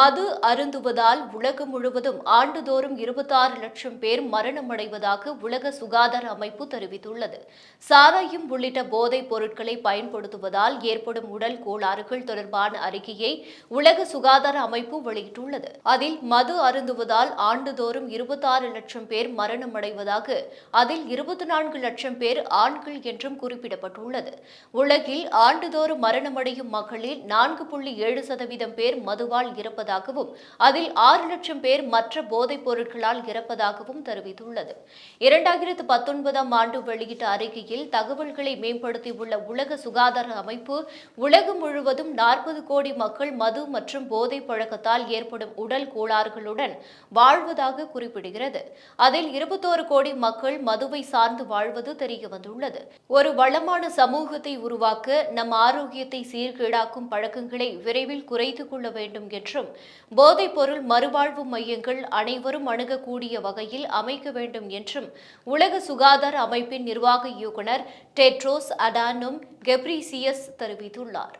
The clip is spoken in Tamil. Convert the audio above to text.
மது அருந்துவதால் உலகம் முழுவதும் ஆண்டுதோறும் இருபத்தாறு லட்சம் பேர் மரணமடைவதாக உலக சுகாதார அமைப்பு தெரிவித்துள்ளது. சாராயம் உள்ளிட்ட போதைப் பொருட்களை பயன்படுத்துவதால் ஏற்படும் உடல் கோளாறுகள் தொடர்பான அறிக்கையை உலக சுகாதார அமைப்பு வெளியிட்டுள்ளது. அதில் மது அருந்துவதால் ஆண்டுதோறும் இருபத்தாறு லட்சம் பேர் மரணமடைவதாக அதில் இருபத்தி நான்கு லட்சம் பேர் ஆண்கள் என்றும் குறிப்பிடப்பட்டுள்ளது. உலகில் ஆண்டுதோறும் மரணமடையும் மக்களில் நான்கு புள்ளி ஏழு சதவீதம் பேர் மதுவால் இருப்பதாகவும் அதில் ஆறு லட்சம் பேர் மற்ற போதைப் பொருட்களால் இறப்பதாகவும் தெரிவித்துள்ளது. இரண்டாயிரத்து பத்தொன்பதாம் ஆண்டு வெளியிட்ட அறிக்கையில் தகவல்களை மேம்படுத்தியுள்ள உலக சுகாதார அமைப்பு உலகம் முழுவதும் நாற்பது கோடி மக்கள் மது மற்றும் போதைப் பழக்கத்தால் ஏற்படும் உடல் கோளாறுகளுடன் வாழ்வதாக குறிப்பிடுகிறது. அதில் இருபத்தோரு கோடி மக்கள் மதுவை சார்ந்து வாழ்வது தெரிய வந்துள்ளது ஒரு வளமான சமூகத்தை உருவாக்க நம் ஆரோக்கியத்தை சீர்கேடாக்கும் பழக்கங்களை விரைவில் குறைத்துக் கொள்ள வேண்டும் என்றும் போதைப்பொருள் மறுவாழ்வு மையங்கள் அனைவரும் அணுகக்கூடிய வகையில் அமைக்க வேண்டும் என்றும் உலக சுகாதார அமைப்பின் நிர்வாக இயக்குனர் டெட்ரோஸ் அடானும் கெப்ரிசியஸ் தெரிவித்துள்ளார்.